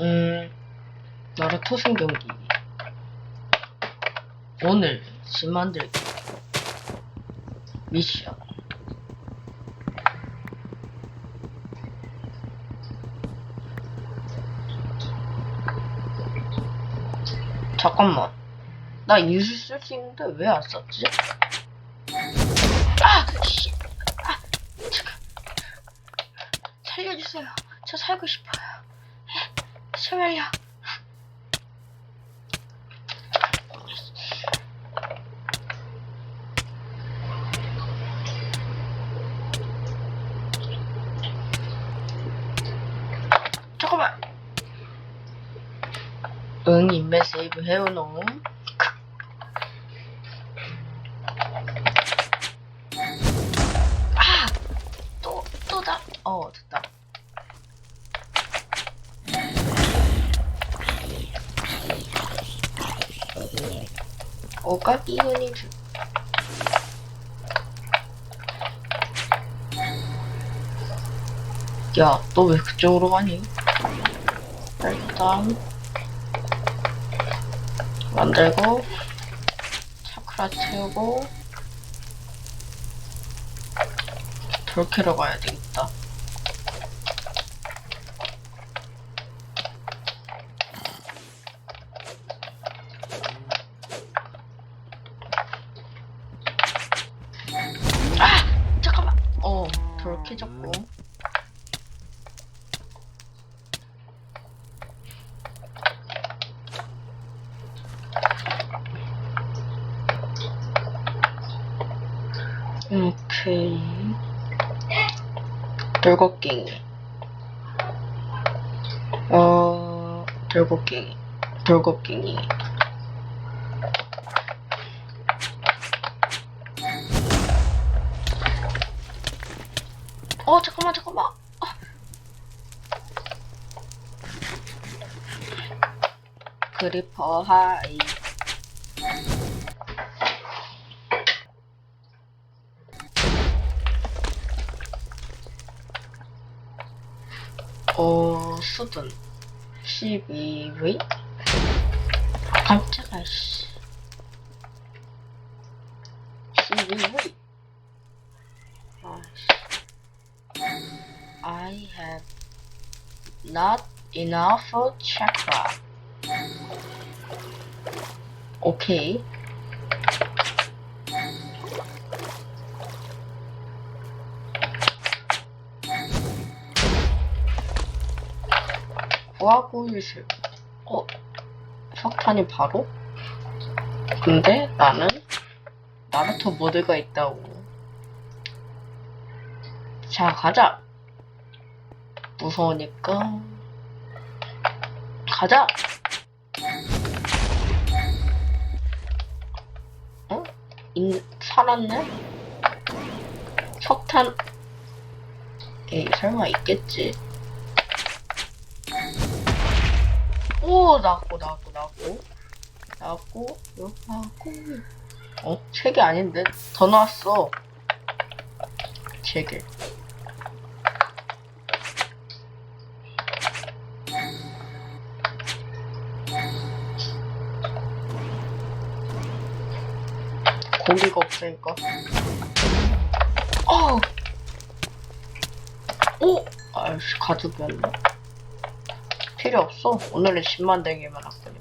음, 나루토 신경기. 오늘 집 만들기. 미션. 잠깐만. 나 이술 쓸수 있는데 왜 안 썼지? 아! 씨! 아! 잠깐. 살려주세요. 저 살고 싶어요. 제발요. 잠깐만. 응, 인벤 세이브 해오노. 아! 또, 또다. 어, 됐다. 오가 기운이 주. 야, 너 왜 그쪽으로 가니? 일단 만들고 차크라 채우고 돌캐러 가야 되겠다. 돌곡갱이. 어, 돌곡갱이. 돌곡갱이. 어, 잠깐만, 잠깐만. 아. 그리퍼 하이. 어, 수든 12위? 아, 깜짝아, 씨. 12위? 아씨. I have not enough chakra. 오 케이. 구하고일실. 어? 석탄이 바로? 근데 나는 나루토 모드가 있다고. 자, 가자. 무서우니까. 가자! 어? 인, 살았네? 석탄, 에이, 설마 있겠지. 오, 나왔고, 나왔고, 나왔고. 나왔고, 하고. 어? 책이 아닌데? 더 나왔어. 책을. 고기가 없으니까. 어! 오! 아이씨, 가죽이었네. 필요 없어. 오늘은 10만 댕기만 할 거니까.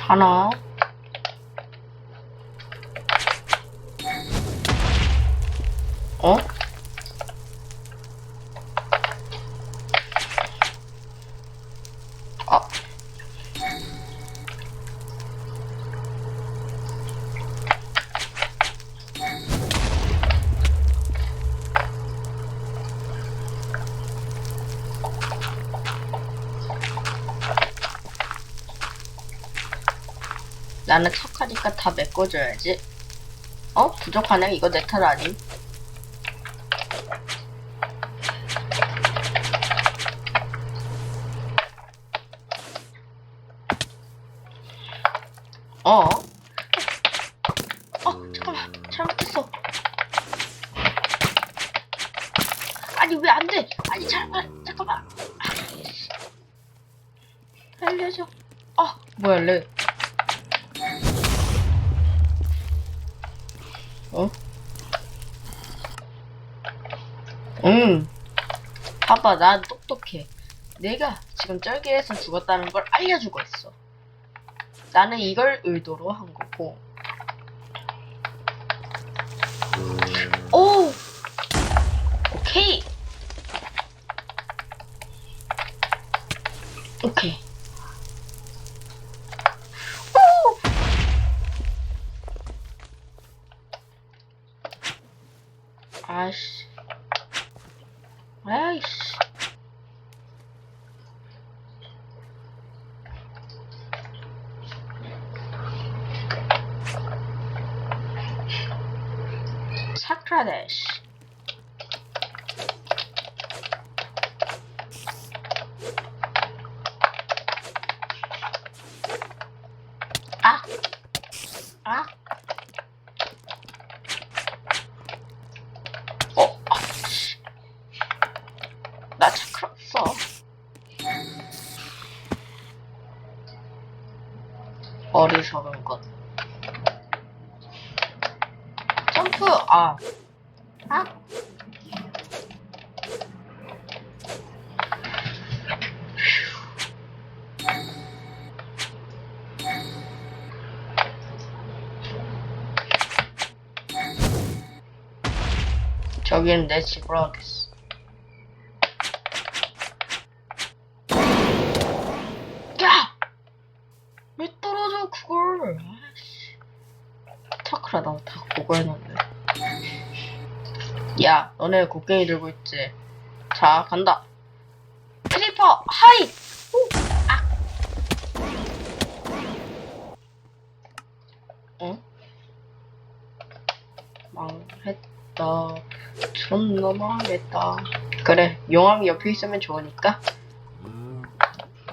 하나. 어? 나는 착하니까 다 메꿔줘야지. 어? 부족하네. 이거 내 탈 아님. 어? 어, 잠깐만. 잘못했어. 아니, 왜 안 돼? 아니, 아, 잠깐만. 아, 잠깐만. 알려줘. 어, 뭐야, 레. 어? 응. 봐봐 난 똑똑해. 내가 지금 쩔기에서 죽었다는 걸 알려주고 있어. 나는 이걸 의도로 한 거고. 오! 오케이. 오케이 오 아씨 아이씨 사크라데시 아! 아! 어, 아, 씨. 나 차크랐어. 어리석은 것. 점프, 아. 아? 저기는 내 집으로 하겠어. 야! 왜 떨어져, 그걸. 아이씨. 차크라, 나다 그거 해놨네. 야, 너네 곡괭이 들고 있지? 자, 간다. 크리퍼, 하이! 오! 아! 어? 망했다. 존나 망했다. 그래, 용암이 옆에 있으면 좋으니까.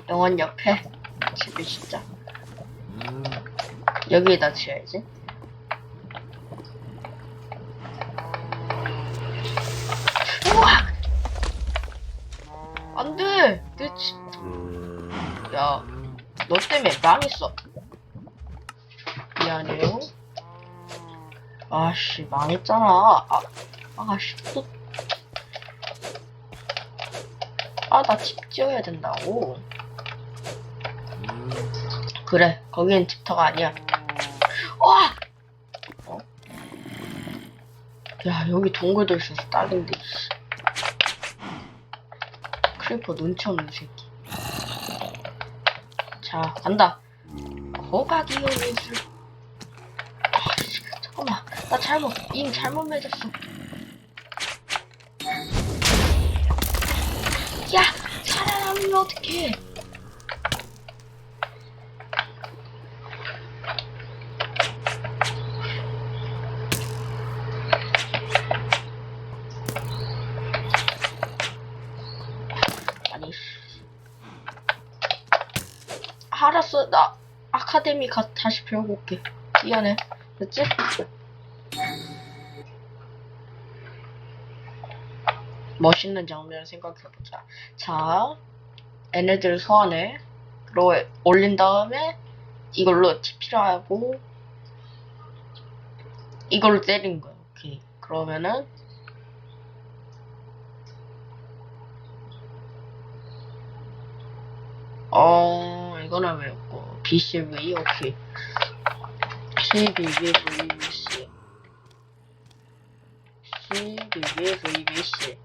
영원 옆에 집을 짓자. 여기에다 지어야지. 우와! 안 돼! 내 집. 야, 너 때문에 망했어. 미안해요. 아씨, 망했잖아. 아, 아씨, 또. 아, 나 집 지어야 된다고. 그래, 거기는 집터가 아니야. 와! 어? 야, 여기 동굴도 있어서 딱인데, 씨. 크리퍼 눈치 없는 새끼. 자, 간다. 호박이요, 예술. 아, 씨, 잠깐만. 나 잘못, 잉 잘못 맺었어. 야! 살아남으면 어떡해. 나 아카데미 가 다시 올게. 미안해. 됐지? 멋있는 장면을 생각해보자. 자, 얘네들 소환해. 그리고 올린 다음에 이걸로 TP를 하고 이걸로 때린 거야. 오케이. 그러면은 어 이거는 외웠고 BCV 오케이. CBVVC CBVVC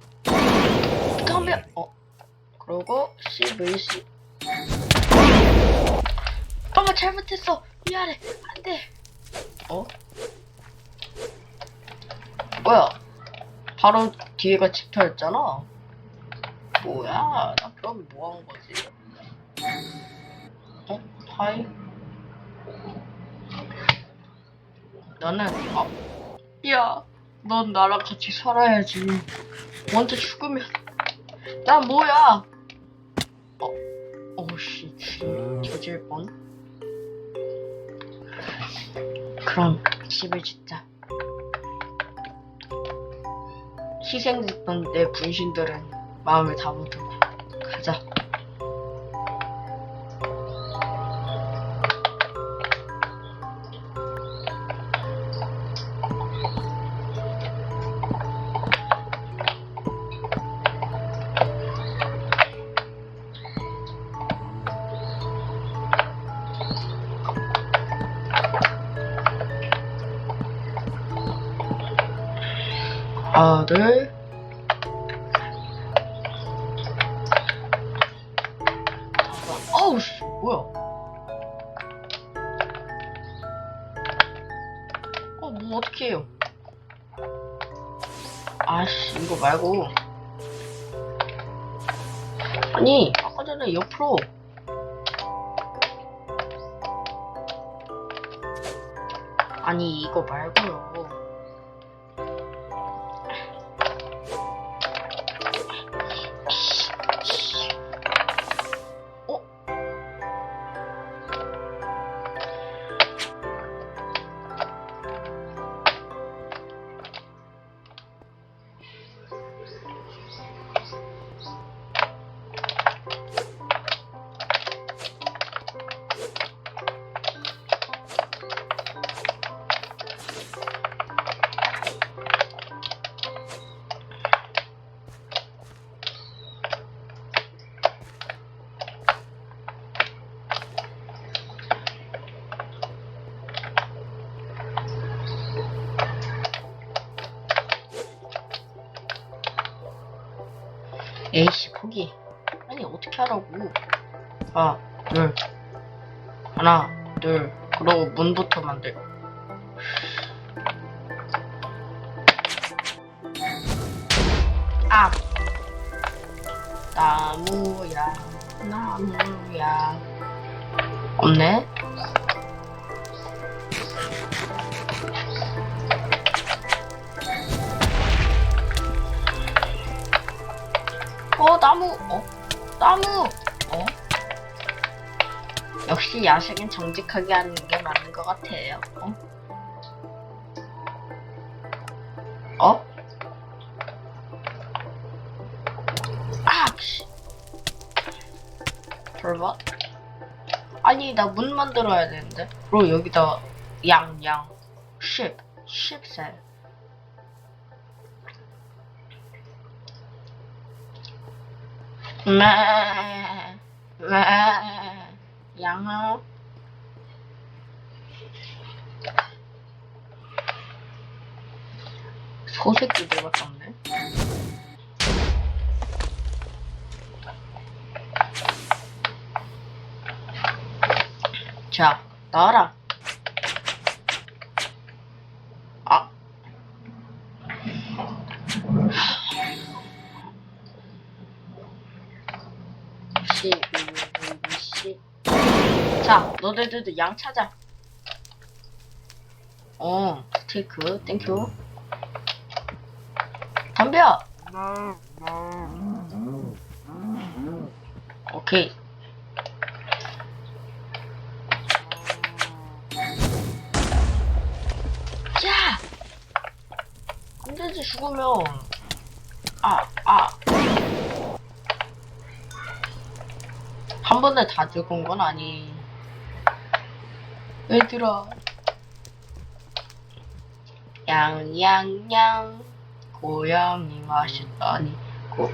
덤벼 어 그리고 CVC 엄마 잘못했어. 미안해. 안돼. 어? 뭐야? 바로 뒤에가 집터였잖아. 뭐야? 나 그럼 뭐 한 거지 어 하이 나는 아, 야, 넌 나랑 같이 살아야지. 먼저 죽으면 난 뭐야? 어, 어씨, 뒤질 뻔. 그럼 집을 짓자. 희생됐던 내 분신들은 마음을 담아두고 하나를 어우 씨 뭐야? 어뭐 어떻게 해요? 아씨 이거 말고. 아니 아까 전에 옆으로. 아니 이거 말고요 하나 둘. 하나 둘. 그러고 문부터 만들. 아. 나무야. 나무야. 없네? 어 나무. 어 나무. 어 역시 야식은 정직하게 하는 게 맞는 것 같아요. 어? 어? 아 씨. 설마 아니 나 문 만들어야 되는데. 그리고 여기다 양양. 십 십살. 매, 매, 양어. 소새끼들밖에 없네. 자, 나와라. 아. 시, 시. 자, 너네들도 양 찾아. 어, 스테이크, 땡큐. 덤벼! 오케이. 자! 안 되지, 죽으면. 아, 아. 한 번에 다 죽은 건 아니. 얘들아. 양양양 고양이 맛있다니 고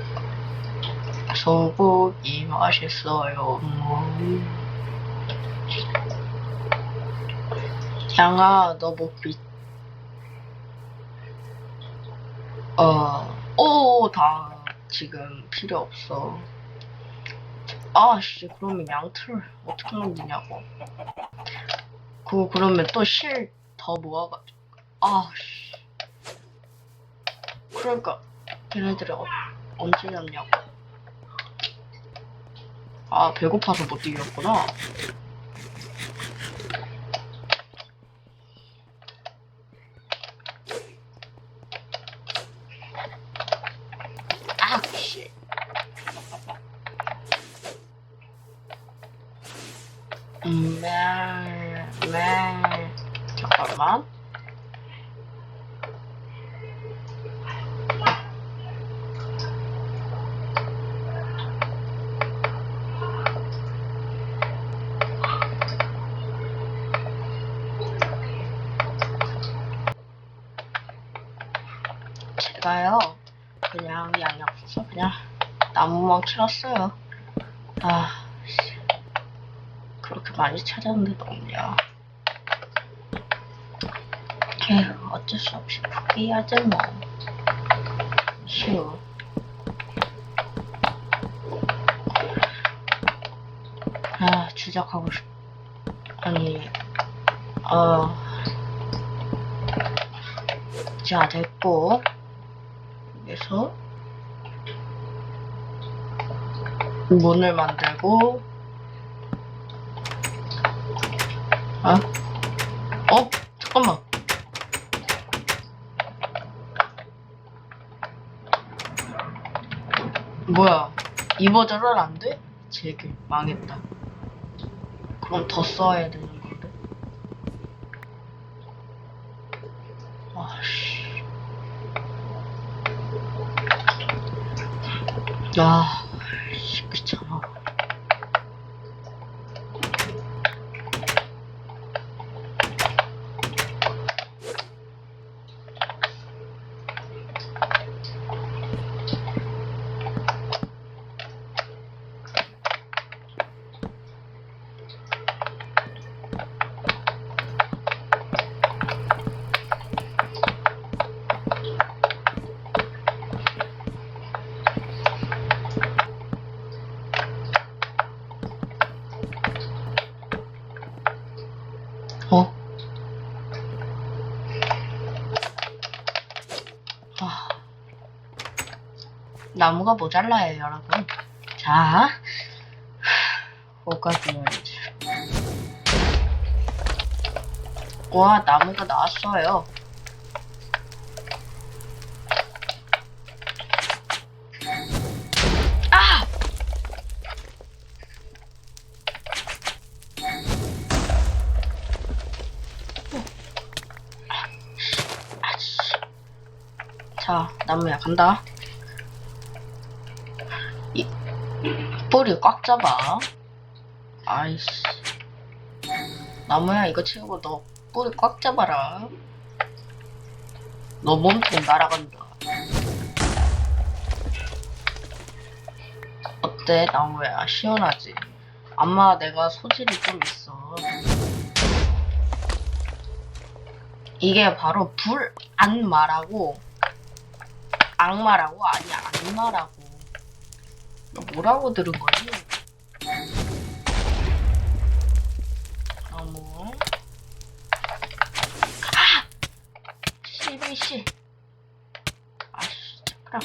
소고기 맛있어요. 음. 양아 너뭐 비... 어... 오, 다 지금 필요 없어. 아씨 그러면 양털 어떻게 만드냐고 그거 그러면 또 실 더 모아가지고. 아씨. 그러니까 걔네들이 어, 언제 잡냐고. 아 배고파서 못 뛰겼구나. 아씨. 음, 네. 잠깐만. 제가요 그냥 양양소서 그냥 나무만 키웠어요 아 그렇게 많이 찾았는데도 없네요 어쩔 수 없이 포기하지 뭐. 휴. 아 주작하고 싶. 아니 어. 자 됐고 여기서 문을 만들고 아? 어? 잠깐만 뭐야 이 버전은 안 돼? 제길 망했다. 그럼 더 써야 되는 건데. 아씨. 아 나무가 모자라요, 여러분. 자, 뭐까지 넣어야지. 와, 나무가 나왔어요. 아! 아씨. 자, 나무야, 간다. 뿌리 꽉 잡아. 아이씨. 나무야, 이거 채우고 너 뿌리 꽉 잡아라. 너 몸통 날아간다. 어때, 나무야? 시원하지? 아마 내가 소질이 좀 있어. 이게 바로 불안마라고 악마라고 아니 악마라고 너 뭐라고 들은 거니? 너무 아! 12시 아씨 잠깐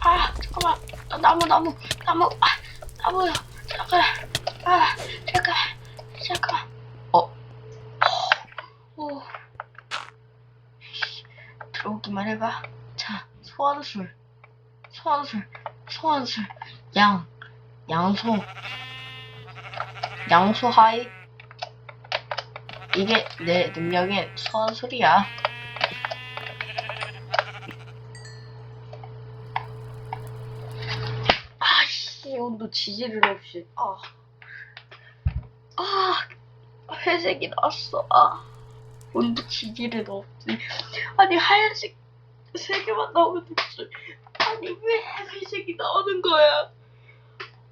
아 잠깐만. 나 나무 나무 나무. 아 나무야. 잠깐 아 소환술 소환술 소환술 양 양소 양소 하이 이게 내 능력의 소환술이야 아씨 온도 지지를 없이 아 아, 회색이 났어. 아, 온도 지지를 없지. 아니, 하얀색 세 개만 나오면 됐지. 아니, 왜 회색이 나오는 거야?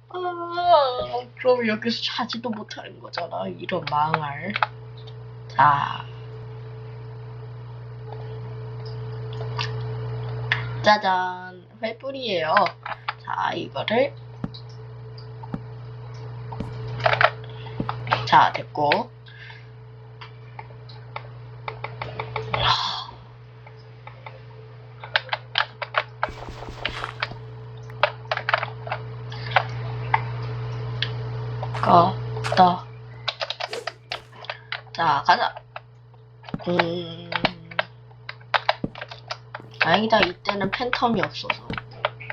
아, 그럼 여기서 자지도 못하는 거잖아. 이런 망할. 자. 짜잔. 회불이에요. 자, 이거를 자, 됐고. 가다. 자, 가자. 음. 다행이다. 이때는 팬텀이 없어서.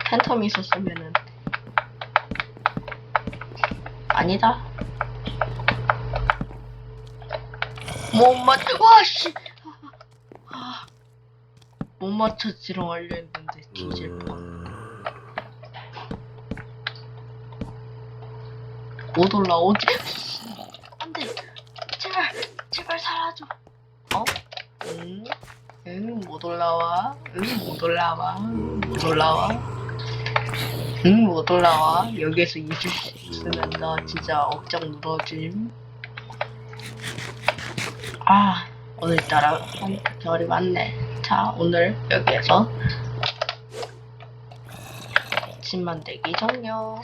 팬텀이 있었으면은. 아니다. 못 맞, 와, 씨! 아, 못 맞췄지롱 하려 했는데, 뒤질 뻔. 못 올라오지? 안돼. 제발 제발 사라져. 어? 응? 응 못 올라와. 응 못 올라와. 응 못 올라와. 응 못 올라와. 여기에서 잊을 수 있으면 나 진짜 억장 물어짐. 아 오늘따라 별이 많네. 자 오늘 여기에서 집 만들기 종료